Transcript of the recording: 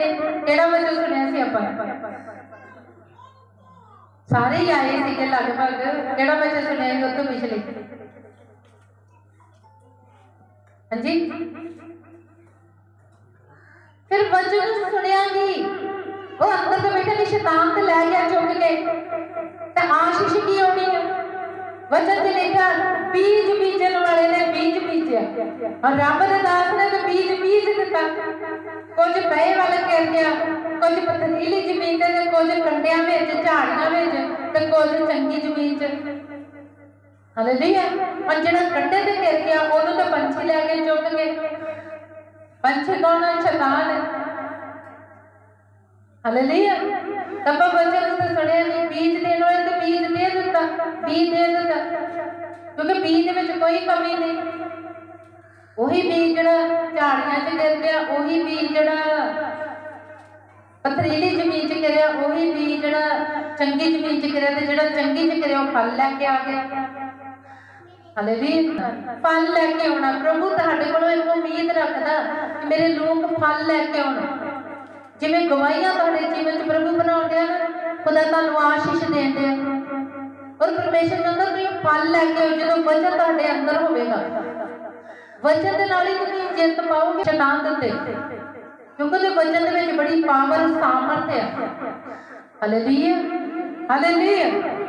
ਕਿਹੜਾ ਵਚਨ ਸੁਣਿਆ ਸੀ ਆਪਾਂ? ਸਾਰੇ ਹੀ ਆਏ ਸੀਗੇ ਲਗਭਗ ਕਿਹੜਾ ਵਚਨ ਸੁਣਿਆ ਸੀ ਉਹ ਤੋਂ ਪਿਛਲੇ? ਹਾਂਜੀ? ਫਿਰ ਵਚਨ ਸੁਣਿਆ ਨਹੀਂ ਉਹ ਅੰਦਰ ਤੇ ਬੈਠਾ ਨਹੀਂ ਸ਼ੈਤਾਨ ਤੇ ਲੈ ਗਿਆ ਚੁੱਕ ਕੇ। ਤੇ ਆਸ਼ੀਸ਼ ਕੀ ਹੋਣੀ ਹੈ ਵਚਨ ਤੇ ਲਿਖਿਆ, ਬੀਜ ਬੀਜਣ ਵਾਲੇ ਨੇ ਬੀਜ ਬੀਜਿਆ। ਔਰ ਰੱਬ ਦੇ ਦਾਸ ਨੇ ਤੇ ਬੀਜ ਬੀਜ ਦਿੱਤਾ। ਕੁਝ ਕੁਝ ਪਥਰੀਲੀ ਜ਼ਮੀਨ ਤੇ ਕੁਝ ਕੰਡਿਆਂ ਵਿੱਚ, ਝਾੜੀਆਂ ਵਿੱਚ ਤੇ ਕੁਝ ਚੰਗੀ ਜ਼ਮੀਨ 'ਚ। ਹਾਲੇਲੂਇਆ। ਔਰ ਜਿਹੜਾ ਕੰਡੇ ਤੇ ਗਿਰ ਗਿਆ, ਉਹਨੂੰ ਤਾਂ ਪੰਛੀ ਲੈ ਕੇ ਚੁੱਕ ਕੇ ਪੰਛੀ ਕੌਣ ਹੈ ਸ਼ੈਤਾਨ। ਹੈ ਹਾਲੇਲੂਇਆ ਤੱਪਾ ਬੱਚੇ ਨੂੰ ਤਾਂ ਸੁਣਿਆ ਨਹੀਂ, ਬੀਜ ਦੇਣ ਵਾਲੇ ਤੇ ਬੀਜ ਦੇ ਦਿੱਤਾ, ਬੀਜ ਦੇ ਦਿੱਤਾ। ਕਿਉਂਕਿ ਬੀਜ ਦੇ ਵਿੱਚ ਕੋਈ ਕਮੀ ਨਹੀਂ। ਉਹੀ ਬੀਜ ਜਿਹੜਾ ਝਾੜੀਆਂ 'ਚ ਗਿਰ ਗਿਆ, ਉਹੀ ਬੀਜ ਜਿਹੜਾ ਪਥਰੀਲੀ ਜ਼ਮੀਨ 'ਚ ਗਿਰਿਆ ਉਹੀ ਬੀਜ ਜਿਹੜਾ ਚੰਗੀ ਜ਼ਮੀਨ 'ਚ ਗਿਰਿਆ ਤੇ ਜਿਹੜਾ ਚੰਗੀ 'ਚ ਗਿਰਿਆ ਉਹ ਫਲ ਲੈ ਕੇ ਆ ਗਿਆ। ਹਾਲੇਲੂਇਆ ਫਲ ਲੈ ਕੇ ਆਉਣਾ। ਪ੍ਰਭੂ ਤੁਹਾਡੇ ਕੋਲੋਂ ਇੱਕ ਉਮੀਦ ਰੱਖਦਾ ਕਿ ਮੇਰੇ ਲੋਕ ਫਲ ਲੈ ਕੇ ਆਉਣ। ਜਿਵੇਂ ਗਵਾਹੀਆਂ ਤੁਹਾਡੇ ਜੀਵਨ 'ਚ ਪ੍ਰਭੂ ਬਣਾਉਂਦੇ ਹਨ ਖੁਦਾ ਤੁਹਾਨੂੰ ਆਸ਼ੀਸ਼ ਦੇਂਦੇ ਆ। ਔਰ ਪਰਮੇਸ਼ਰ ਕਹਿੰਦਾ, ਤੁਸੀਂ ਫਲ ਲੈ ਕੇ ਆਓ, ਜਦੋਂ ਵਚਨ ਤੁਹਾਡੇ ਅੰਦਰ ਹੋਵੇਗਾ। ਵਚਨ ਦੇ ਨਾਲ ਹੀ ਤੁਸੀਂ ਜਿੱਤ ਪਾਓਗੇ, ਸ਼ੈਤਾਨ ਦੇ ਕਿਉਂਕਿ ਉਹਦੇ ਵਚਨ ਦੇ ਵਿੱਚ ਬੜੀ ਪਾਵਰ ਸਾਮਰਥ ਹੈ। Hallelujah hallelujah